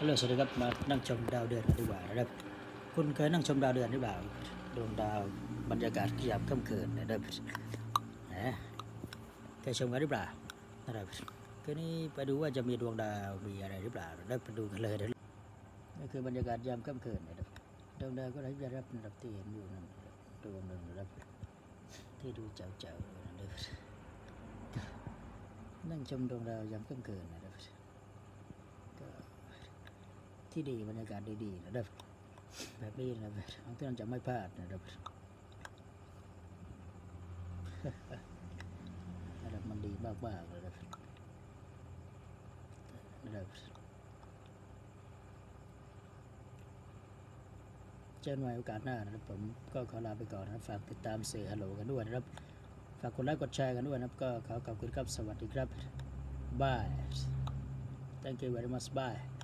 ฮัลโหลสวัสดีครับมานั่งชมดาวเดือนกันดีกว่านะครับคุณเคยนั่งชมดาวเดือนหรือเปล่าดวงดาวบรรยากาศยามค่ำคืนนะครับนะเคยชมกันหรือเปล่านะครับคืนนี้ไปดูว่าจะมีดวงดาวมีอะไรหรือเปล่านะครับไปดูกันเลยนะนี่คือบรรยากาศยามค่ำคืนนะครับดวงดาวก็ได้รับระดับที่เห็นอยู่นั่นดวงหนึ่งนะครับที่ดูเจ๋าๆนะครับนั่งชมดวงดาวยามค่ำคืนนะครับ ที่ดีบรรยากาศดีๆนะครับแบบนี้นะครับทุกท่านจะไม่พลาดนะครับนะครับมันดีมากๆเลยนะครับนะครับเจอกันใหม่โอกาสหน้านะครับผมก็ขอลาไปก่อนนะฝากติดตามเสียฮัลโหลกันด้วยนะครับฝากกดไลค์กดแชร์กันด้วยนะครับ ก็ขอขอบคุณครับ สวัสดีครับบาย thank you very much bye